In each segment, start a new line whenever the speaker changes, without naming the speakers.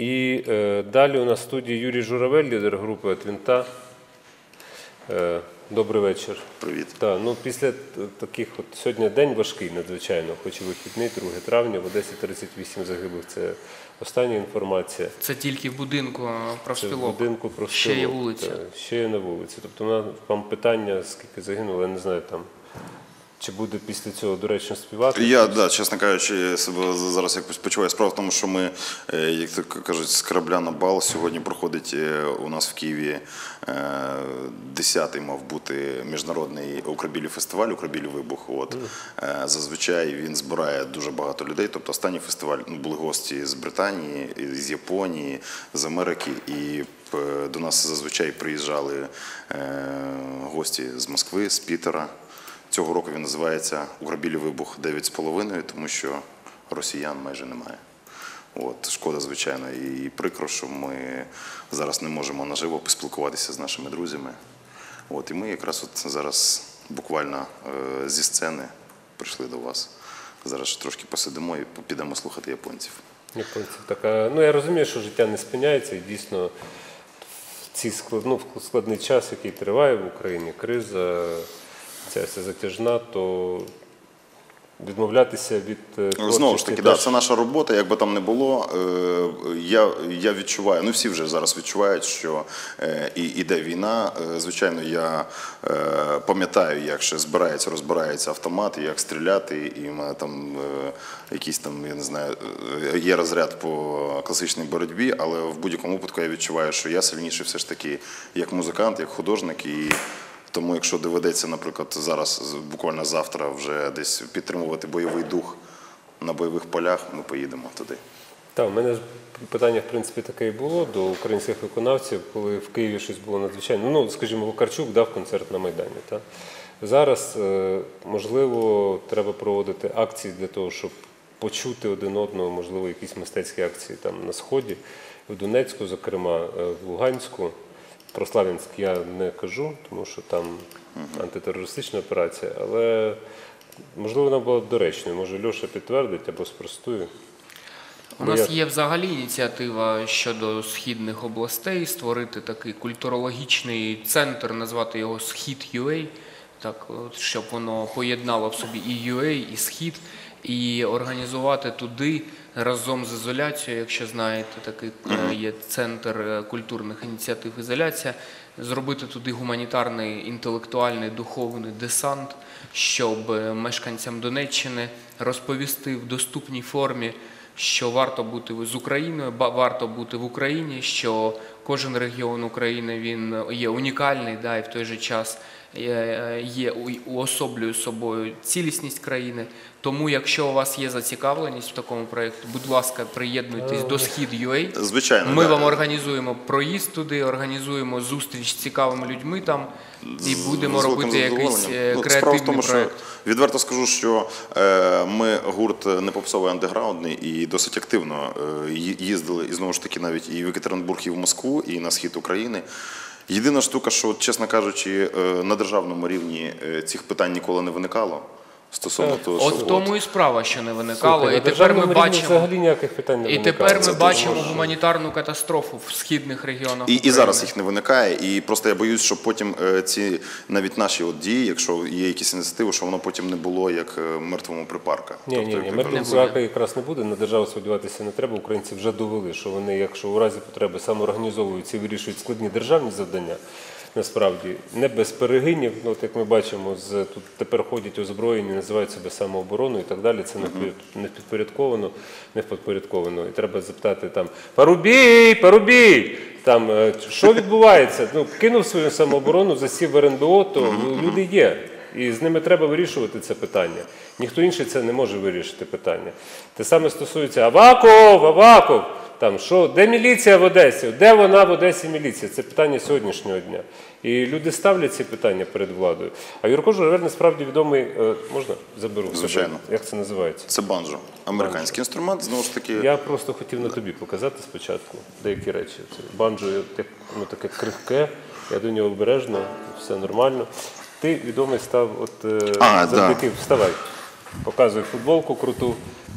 І е, далі у нас в студії Юрій Журавель, лідер групи Твінта. Е, добрий вечір.
Привіт.
Так, ну після таких, от сьогодні день важкий надзвичайно, хоч і вихідний, 2 травня, в Одесі 38 загиблих. Це остання інформація.
Це тільки в будинку а,
Це в будинку про
Ще є вулиця.
Ще є на вулиці. Тобто на вам питання, скільки загинуло, я не знаю там. Чи буде після цього доречно співати?
Я, да, чесно кажучи, себе зараз якось почуваю. Справа в тому, що ми, е, як то кажуть, з корабля на бал сьогодні проходить е, у нас в Києві е, 10-й мав бути міжнародний укрбілі фестиваль, укрбілі вибух. От. Е, Зазвичай він збирає дуже багато людей. Тобто останній фестиваль ну, були гості з Британії, з Японії, з Америки. І е, до нас зазвичай приїжджали е, гості з Москви, з Пітера. Цього року він називається «Уграбілі вибух 9,5, тому що росіян майже немає. От, шкода, звичайно, і прикро, що ми зараз не можемо наживо поспілкуватися з нашими друзями. От, і ми якраз от зараз буквально е, зі сцени прийшли до вас. Зараз трошки посидимо і підемо слухати японців.
Японців така. Ну я розумію, що життя не спиняється, і дійсно в цей склад, ну, складний час, який триває в Україні, криза, ця вся затяжна, то відмовлятися від е,
Знову ж таки, да, це наша робота, як би там не було. е, Я, я відчуваю, ну всі вже зараз відчувають, що е, і іде війна. Звичайно, я пам'ятаю, як ще збирається, розбирається автомат, як стріляти, і в мене там якийсь там, я не знаю, є розряд по класичній боротьбі, але в будь-якому випадку я відчуваю, що я сильніший все ж таки як музикант, як художник. І тому, якщо доведеться, наприклад, зараз, буквально завтра, вже десь підтримувати бойовий дух на бойових полях, ми поїдемо туди.
Так, у мене питання, в принципі, таке і було до українських виконавців, коли в Києві щось було надзвичайно. Ну, скажімо, Вакарчук дав концерт на Майдані. Так? Зараз, е, можливо, треба проводити акції для того, щоб почути один одного, можливо, якісь мистецькі акції там на Сході, в Донецьку, зокрема, е, в Луганську. Про Славянськ я не кажу, тому що там антитерористична операція, але можливо вона була доречною. Може, Льоша підтвердить або спростує.
У
Бо
нас
я-
є взагалі ініціатива щодо східних областей створити такий культурологічний центр, назвати його Схід UA, так, щоб воно поєднало в собі і UA, і Схід, і організувати туди разом з ізоляцією, якщо знаєте, такий е, є центр е, культурних ініціатив ізоляція, зробити туди гуманітарний, інтелектуальний, духовний десант, щоб е, мешканцям Донеччини розповісти в доступній формі що варто бути з Україною, варто бути в Україні, що кожен регіон України він є унікальний, да, і в той же час є, є уособлює собою цілісність країни. Тому, якщо у вас є зацікавленість в такому проєкті, будь ласка, приєднуйтесь до Схід UA.
Звичайно,
Ми
да.
вам організуємо проїзд туди, організуємо зустріч з цікавими людьми там і будемо
З
робити якийсь е,
Ну, Справа в
креативний
тому, що відверто скажу, що е, ми гурт не попсовий андеграундний і досить активно е, їздили і знову ж таки навіть і в Екатеринбург, і в Москву, і на схід України. Єдина штука, що, чесно кажучи, е, на державному рівні е, цих питань ніколи не виникало. Стосовно того, що
От в тому і справа, що не виникало,
Слухай,
і тепер ми бачимо.
взагалі ніяких питань не
І тепер ми бачимо гуманітарну катастрофу в східних регіонах.
І, і зараз їх не виникає, і просто я боюсь, що потім е, ці навіть наші от дії, якщо є якісь ініціативи, що воно потім не було як е, мертвому припарка.
Ні, ні,
Тобто,
ні,
як
мертвим
буде.
зрака якраз не буде. На державу сподіватися не треба. Українці вже довели, що вони, якщо у разі потреби самоорганізовуються і вирішують складні державні завдання, насправді не без перегинів. Ну, от як ми бачимо, з тут тепер ходять озброєні, називають себе самообороною і так далі. Це не впоряд- не підпорядковано. І треба запитати там Парубій, Парубій! Там е, що відбувається? Ну кинув свою самооборону, засів в РНБО, то люди є. І з ними треба вирішувати це питання. Ніхто інший це не може вирішити питання. Те саме стосується Аваков, Аваков. Там що, де міліція в Одесі? Де вона в Одесі міліція? Це питання сьогоднішнього дня. І люди ставлять ці питання перед владою. А Юрко Журавель насправді відомий, е, можна заберу?
Звичайно.
Як це називається?
Це банджо, американський інструмент. Знову ж таки,
Я просто хотів на тобі показати спочатку деякі речі. Це банджо ну, таке крихке, я до нього обережно, все нормально. Ти відомий став от е,
А,
завдяки вставай. Показуй футболку круту,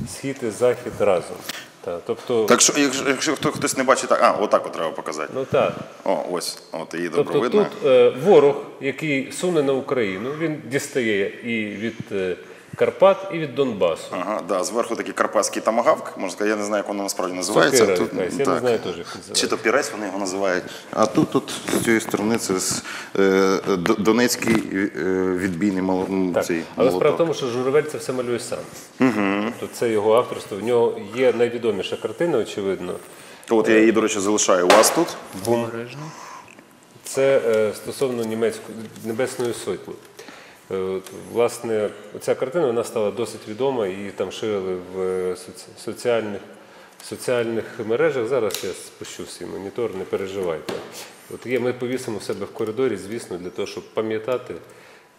схід і захід разом. Та, тобто,
Так що, якщо, якщо хто- хтось не бачить, так, а, отак от треба показати.
ну так.
О, ось, от її добре
Тобто
видно.
тут е, ворог, який суне на Україну, він дістає і від е, Карпат, і від Донбасу.
Ага, да, зверху такий карпатський тамагавк, можна сказати, я не знаю, як воно насправді називається. Тут,
якась, я не знаю теж, як називається.
Чи то пірець вони його називають. А тут, тут з цієї сторони, це з, е, Д- Донецький е, відбійний мол, м,
Так.
цей
Але справа в
молоток.
тому, що Журавель це все малює сам. Тобто це його авторство. В нього є найвідоміша картина, очевидно.
От я її, до речі, залишаю у вас тут.
Бум. Це е, стосовно німецької небесної сотні. Е, Власне, ця картина вона стала досить відома, її там ширили в е, соціальних, соціальних мережах. Зараз я спущу свій монітор, не переживайте. От є, ми повісимо себе в коридорі, звісно, для того, щоб пам'ятати.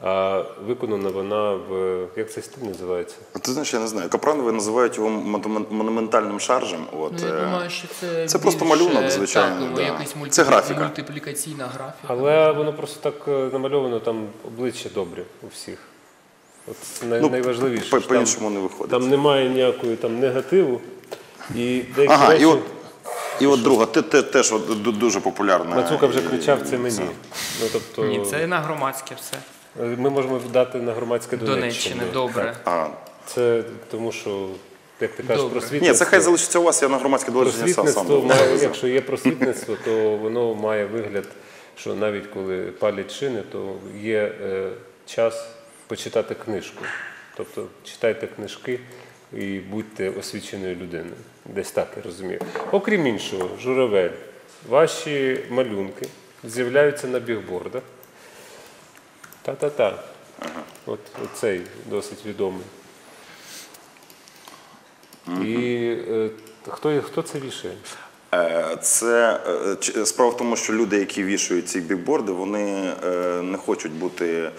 А виконана вона в як цей стиль називається?
Ти знаєш, я не знаю. Капранови називають його монумен- монументальним шаржем. От,
Ну, я
е,
думаю, що це
це просто малюнок, звичайно,
Так,
да.
якась мульти...
Це графіка.
мультиплікаційна графіка.
Але воно просто так е, намальовано, там обличчя добрі у всіх. От це най-
Ну,
найважливіше.
по-
там-
по-іншому не виходить.
Там немає ніякої там негативу. І деякі
Ага,
речі,
і от, і от друга, те, теж от, дуже популярна.
Мацука вже кричав, це мені. Ну, тобто,
Ні, це на громадське все.
Ми можемо дати на громадське Донеччини.
Донеччини, добре.
А,
Це тому, що, як ти кажеш,
Добре.
просвітництво.
ні, це хай залишиться у вас, я на громадське дослідження сам, сам
має, якщо є просвітництво, то воно має вигляд, що навіть коли палять шини, то є е, час почитати книжку. Тобто читайте книжки і будьте освіченою людиною. Десь так я розумію. Окрім іншого, журавель, ваші малюнки з'являються на бігбордах. Та-та-та. От цей досить відомий. І е, хто, хто це вішає?
Е, Це е, справа в тому, що люди, які вішають ці бікборди, вони не хочуть бути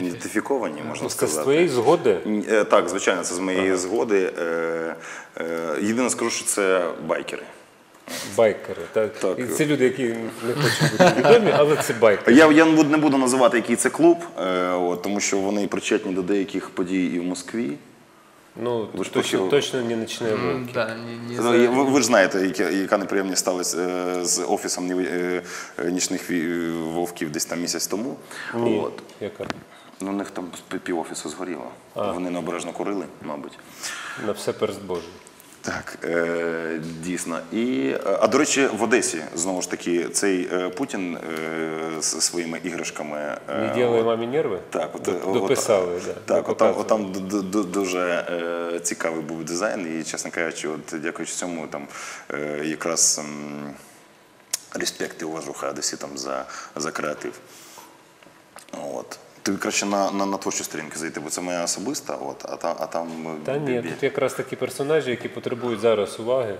ідентифіковані, можна
Ну, Це з твоєї згоди?
Так, звичайно, це з моєї згоди. Е, е, Єдине скажу, що це байкери.
Байкери. Так?
Так.
І це люди, які не хочуть бути відомі, але це байкери.
Я, я не буду- називати, який це клуб, е, от, тому що вони причетні до деяких подій і в Москві.
Ну,
Ви ж
точно,
похер-
точно не ночне
М. Да, ні, ні,
Ну, Ви, ви ж знаєте, яка, яка неприємність сталася е, з офісом ні- е, е, нічних ві- вовків десь там місяць тому.
Ні.
От.
Яка?
Ну, у них там пів- пів офісу згоріло. Вони необережно курили, мабуть.
На все перст Божий.
Так, е, дійсно. І, е, а до речі, в Одесі знову ж таки цей е, Путін е, з своїми іграшками. е,
Не ділили мамі нерви?
Так, от,
дописали,
от,
да,
так, от, там д- д- дуже е, цікавий був дизайн, і, чесно кажучи, от, дякуючи цьому, там якраз м, респект і уважуха одеситам за, за креатив. От. Тобі краще на, на, на творчу сторінку зайти, бо це моя особиста, от, а, та, а там е,
Та ні,
бі-
тут якраз такі персонажі, які потребують зараз уваги.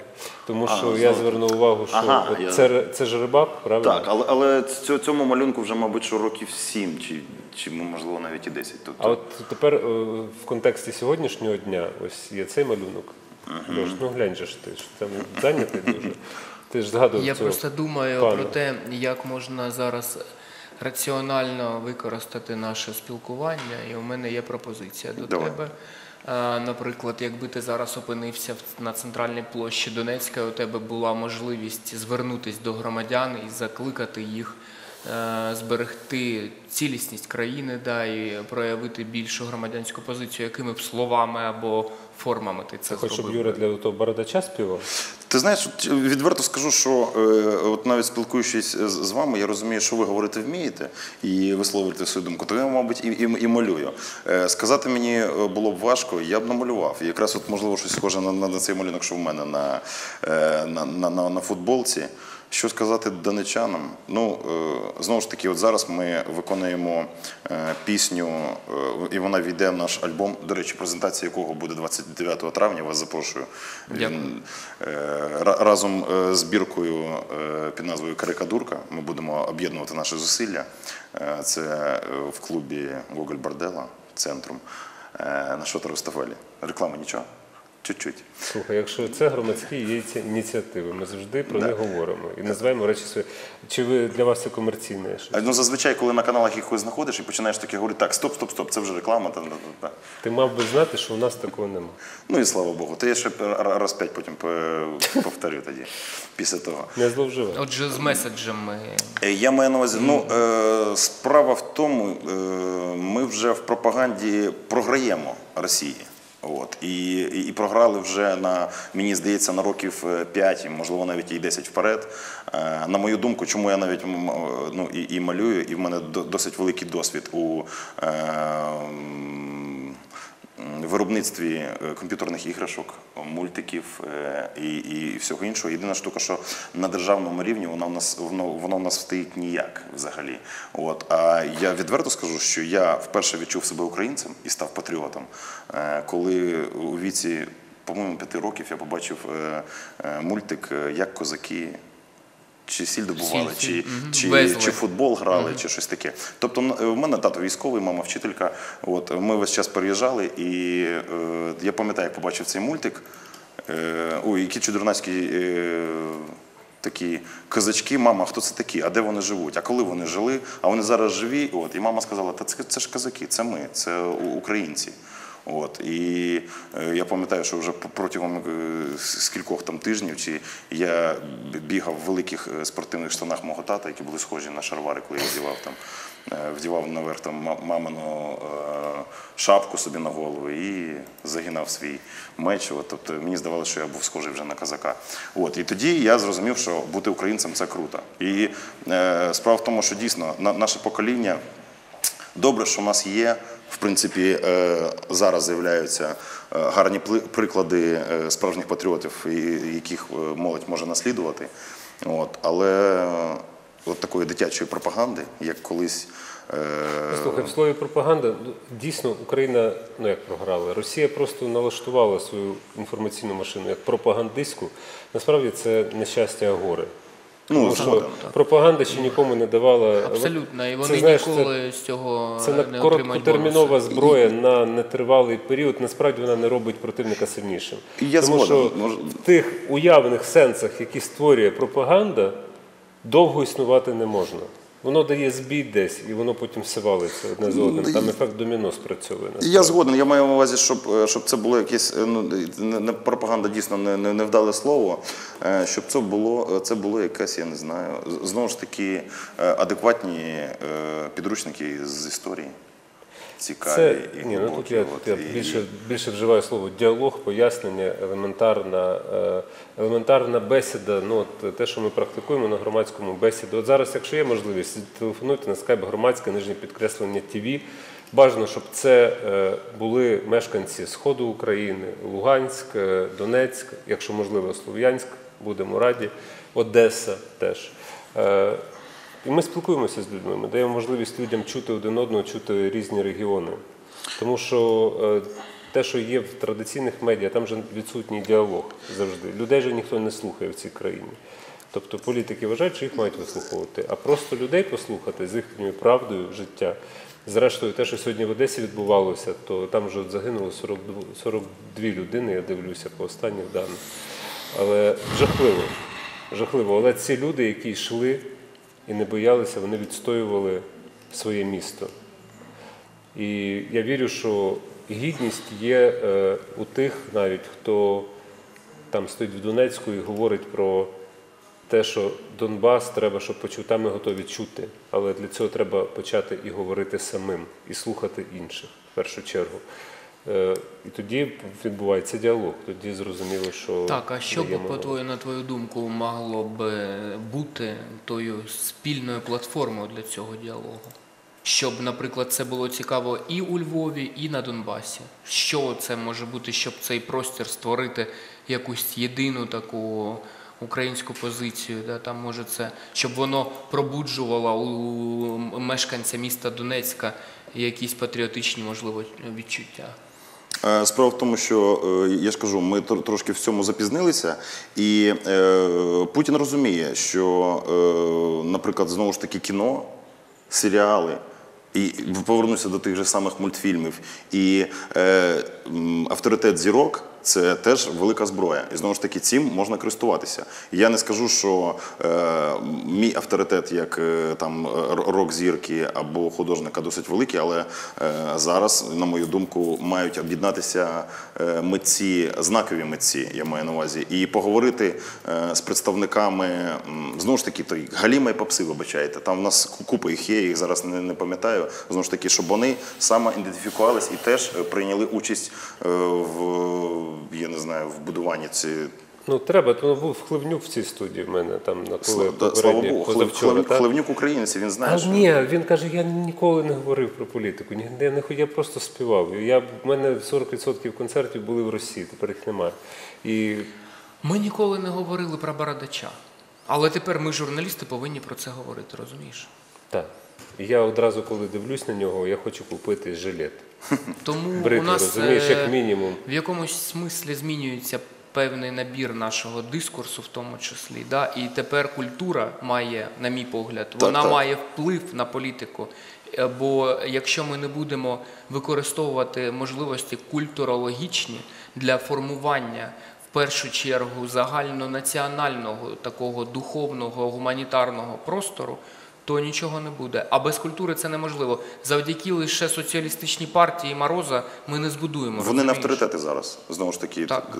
Тому
А,
що
ну,
я
знову.
звернув увагу, що
Ага,
от
я-
це, це ж рибак, правильно?
Так, але, але цьому малюнку вже, мабуть, що років сім, чи, чи можливо навіть і 10. Тобто,
А от тепер е, в контексті сьогоднішнього дня ось є цей малюнок. Льош, ну глянь же ж ти ж там зайнятий дуже. Ти ж згадував
Я
цього
просто думаю
пана.
про те, як можна зараз раціонально використати наше спілкування, і у мене є пропозиція до
Давай.
тебе. Наприклад, якби ти зараз опинився на центральній площі Донецька, у тебе була можливість звернутися до громадян і закликати їх зберегти цілісність країни, да, і проявити більшу громадянську позицію, якими б словами або формами ти це
Хоч щоб
зробив.
Юра для того бородача співав?
Ти знаєш, відверто скажу, що е, от навіть спілкуючись з, вами, я розумію, що ви говорити вмієте і висловлюєте свою думку, то я, мабуть, і, і, і малюю. Е, сказати мені е, було б важко, я б намалював. І якраз от можливо щось схоже на, на, на цей малюнок, що в мене на, е, на, на, на, на футболці. Що сказати донечанам? Ну е, знову ж таки, от зараз ми виконуємо е, пісню, е, і вона війде в наш альбом. До речі, презентація якого буде 29 травня. Вас запрошую. Він разом з збіркою е, під назвою Карикадурка ми будемо об'єднувати наші зусилля. Це в клубі Гоголь Бардела, центрум е, на Шота Руставелі. Реклами нічого. Чуть-чуть.
Слухай, якщо це громадські є ці ініціативи, ми завжди про них говоримо і називаємо речі свої. Чи ви для вас це комерційне? щось?
Ну, зазвичай, коли на каналах якось знаходиш і починаєш таке говорити, так, стоп, стоп, стоп, це вже реклама. Та, та, та, та.
Ти мав би знати, що у нас такого нема.
Ну і слава Богу. То я ще раз п'ять потім по- повторю тоді, після того.
Не зловживай.
Отже, з меседжами
Е, Я маю на увазі, ну е, справа в тому, е, ми вже в пропаганді програємо Росії. От і, і, і програли вже на мені здається на років 5, можливо навіть і 10 вперед. Е, на мою думку, чому я навіть ну, і, і малюю, і в мене до- досить великий досвід у е, виробництві е, комп'ютерних іграшок, мультиків е, і, і всього іншого. Єдина штука, що на державному рівні вона в нас воно, воно в нас стоїть ніяк взагалі. От а я відверто скажу, що я вперше відчув себе українцем і став патріотом, е, коли у віці, по-моєму, п'яти років я побачив мультик як козаки. Чи сіль добували,
Сіль,
чи,
сіль,
чи, чи футбол грали, чи щось таке. Тобто, м, в мене тато військовий, мама вчителька. От ми весь час переїжджали, і е, я пам'ятаю, як побачив цей мультик. Е, ой, які чудернацькі е, такі козачки. Мама, хто це такі? А де вони живуть? А коли вони жили? А вони зараз живі. От і мама сказала: Та це, це ж козаки, це ми, це українці. От і е, я пам'ятаю, що вже протягом е, скількох там тижнів чи я бігав в великих е, спортивних штанах мого тата, які були схожі на шаровари, коли я вдівав там, вдівав наверх там мамину шапку собі на голову і загинав свій меч. От, тобто мені здавалося, що я був схожий вже на козака. От і тоді я зрозумів, що бути українцем це круто. І е, справа в тому, що дійсно на, наше покоління. Добре, що в нас є. В принципі, е, зараз з'являються е, гарні приклади е, справжніх патріотів, яких молодь може наслідувати. От, але от такої дитячої пропаганди, як колись.
Слухай, в слові пропаганда дійсно Україна ну як програла. Росія просто налаштувала свою інформаційну машину як пропагандистську. Насправді це нещастя а горе.
Ну,
Тому що
згоден,
пропаганда ще нікому не давала.
абсолютно, і
Це,
вони
знаєш, це-
ніколи з цього
Це
не
на короткотермінова зброя на нетривалий період. Насправді вона не робить противника сильнішим.
І я
Тому
згоден.
що
Мож-
в тих уявних сенсах, які створює пропаганда, довго існувати не можна. Воно дає збій десь, і воно потім сивалиться валиться одне з одним. Там ефект доміно спрацьовує.
Я згоден. Я маю на увазі, щоб, е, щоб це було якесь е, ну, не, пропаганда дійсно не, не, не вдале слово. е, Щоб це було, це було якесь, я не знаю, знову ж таки адекватні підручники з історії. Цікаві
Це
і
ні, ну тут я,
от,
я
і-
більше, більше вживаю слово діалог, пояснення, елементарна, е, елементарна бесіда. Ну от те, що ми практикуємо на громадському бесіді. От зараз, якщо є можливість, телефонуйте на скайп громадське нижнє підкреслення ТВ. Бажано, щоб це е, були мешканці Сходу України, Луганськ, е, Донецьк, якщо можливо, Слов'янськ, будемо раді, Одеса теж. І ми спілкуємося з людьми, ми даємо можливість людям чути один одного, чути різні регіони. Тому що е, те, що є в традиційних медіа, там же відсутній діалог завжди. Людей же ніхто не слухає в цій країні. Тобто політики вважають, що їх мають вислуховувати, а просто людей послухати з їхньою правдою життя. Зрештою, те, що сьогодні в Одесі відбувалося, то там вже загинуло 42, 42 людини, я дивлюся по останніх даних. Але жахливо. Жахливо. Але ці люди, які йшли і не боялися, вони відстоювали своє місто. І я вірю, що гідність є е, у тих навіть, хто там стоїть в Донецьку і говорить про те, що Донбас треба, щоб почув, там ми готові чути. Але для цього треба почати і говорити самим, і слухати інших в першу чергу. Е, І тоді відбувається діалог. Тоді зрозуміло, що
Так, а що б, по твою, на твою думку, могло б е, бути тою спільною платформою для цього діалогу? Щоб, наприклад, це було цікаво і у Львові, і на Донбасі. Що це може бути, щоб цей простір створити якусь єдину таку українську позицію? Да? Там може це, щоб воно пробуджувало у мешканця міста Донецька якісь патріотичні, можливо, відчуття.
Е, Справа в тому, що е, я ж кажу, ми трошки в цьому запізнилися, і е, Путін розуміє, що, наприклад, знову ж таки кіно, серіали. І повернуся до тих же самих мультфільмів. І е, авторитет зірок це теж велика зброя. І знову ж таки, цим можна користуватися. Я не скажу, що е, мій авторитет як е, там рок-зірки або художника досить великий, але е, зараз, на мою думку, мають об'єднатися е, митці, знакові митці, я маю на увазі, і поговорити е, з представниками м, знову ж таки той галіма попси, вибачайте. Там в нас ку- купа їх є, їх зараз не, не пам'ятаю. Знову ж таки, щоб вони саме ідентифікувались і теж е, прийняли участь е, в я не знаю в будуванні цієї.
Ну треба, то був Хливнюк в цій студії в мене там на коли
Слава, слава
попередній,
Богу,
так?
Хлевнюк українець, він знає,
А
що
ні, він каже, я ніколи не говорив про політику. Ні, я, не, я просто співав. Я, в мене 40% концертів були в Росії, тепер їх немає. І
Ми ніколи не говорили про Бородача. Але тепер ми, журналісти, повинні про це говорити, розумієш?
так. І я одразу, коли дивлюсь на нього, я хочу купити жилет.
Тому
Брити,
у нас
розумієш,
е,
як мінімум.
в якомусь смислі змінюється певний набір нашого дискурсу, в тому числі. Да? І тепер культура має, на мій погляд, вона
так.
має вплив на політику. Е, Бо якщо ми не будемо використовувати можливості культурологічні для формування в першу чергу загальнонаціонального такого духовного гуманітарного простору, то нічого не буде. А без культури це неможливо. Завдяки лише соціалістичній партії Мороза ми не збудуємо.
Вони не авторитети зараз. Знову ж таки,
Так.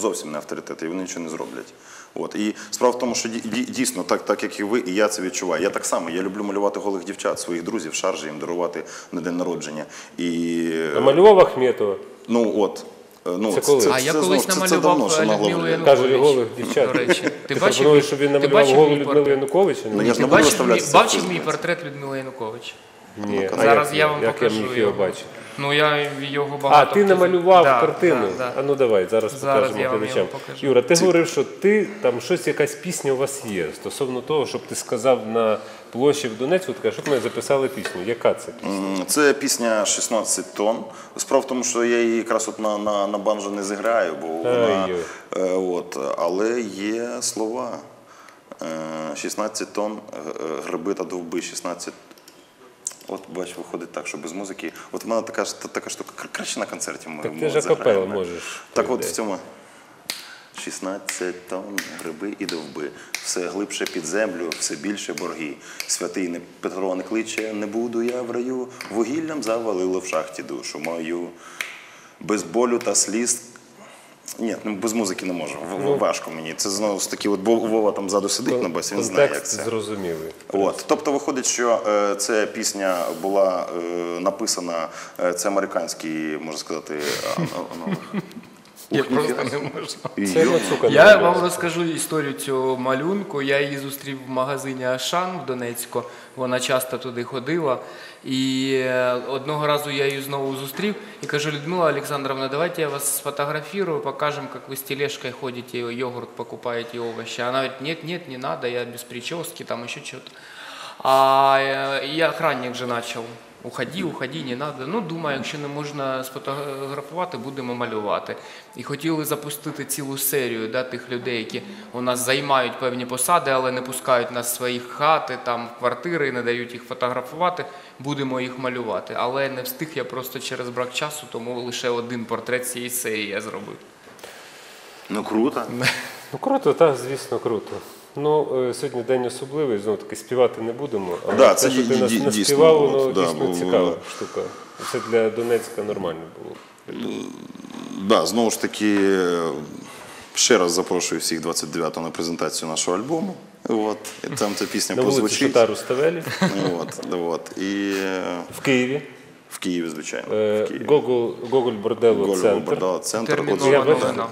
зовсім не авторитети, і вони нічого не зроблять. От і справа в тому, що ді- ді- дійсно, так, так як і ви, і я це відчуваю. Я так само. Я люблю малювати голих дівчат, своїх друзів, шаржі їм дарувати на день народження. І
Намалював Ахметова.
ну от. Е, Ну,
Це коли?
А я
знову
колись
ж- це- це
намалював
давно,
Людмилу
наголовлено.
Янукович.
Каже голих дівчат.
До речі,
Ти,
ти бачив,
пропонуєш, щоб він намалював
бачив
Людмилу
портрет?
Януковича?
Ну, я ж не буду виставляти це
бачив мій портрет Людмили Янукович?
Ні, а
Зараз я
це?
вам
як
покажу
я міг
його.
бачити.
Ну я його
А, ти намалював
Да,
картину.
да, да.
А ну давай, зараз,
Зараз
покажемо
я
глядачам. Юра, ти говорив, що ти там щось, якась пісня у вас є. Стосовно того, щоб ти сказав на площі в Донецьку, кажеш, щоб ми записали пісню. Яка це пісня?
Це пісня 16 тонн. Справа в тому, що я її якраз от на, на, на банджо не зіграю, бо вона. Е, от, але є слова. Е, 16 тонн, е, е, гриби та довби, 16 От бач, виходить так, що без музики. От в мене така така штука. Краще на концерті ми
Так ти ж акапелла можеш.
Так от в цьому 16 тонн гриби і довби. Все глибше під землю, все більше борги. Святий Петро не кличе, не буду я в раю. Вугіллям завалило в шахті душу мою. Без болю та сліз. Ні, ну, без музики не можу.
Ну.
Важко мені. Це знову ж таки, от Вова там ззаду сидить на басі, він знає, як це.
зрозумілий.
От, тобто виходить, що е, ця пісня була е, написана, е, це американський, можна сказати, ан- аналог.
Я просто не можу.
Це Мацука
Я вам розкажу історію цього малюнку. Я її зустрів в магазині Ашан в Донецьку. Вона часто туди ходила. І е, одного разу я її знову зустрів і кажу, Людмила Олександровна, давайте я вас сфотографирую, покажем, как вы с тележкой ходите, йогурт покупаете, овощи. Она говорит, нет, нет, не надо, я без прически, там еще что-то. А е, і охранник же почав. Уходи, уходи, не надо. Ну, думаю, якщо не можна сфотографувати, будемо малювати. І хотіли запустити цілу серію да, тих людей, які у нас займають певні посади, але не пускають нас в свої хати, там, в квартири, не дають їх фотографувати. Будемо їх малювати. Але не встиг я просто через брак часу, тому лише один портрет цієї серії я зробив.
Ну круто.
Ну круто, так, звісно, круто. Ну, е, сьогодні день особливий, знову таки співати не будемо. Але
Да,
те,
це
що ти нас наспівав,
дійсно,
воно
да,
дійсно
бо-
цікава штука. Це для Донецька нормально було.
Да, знову ж таки, е, ще раз запрошую всіх 29-го на презентацію нашого альбому. От, і там ця пісня
На вулиці
прозвучить.
Ставелі
От, от. І е,
в Києві.
в Києві, звичайно.
Е,
В Києві.
Гоголь, Гоголь Бордело
Гоголь
центр.
Бордала, центр. От,
Терміново.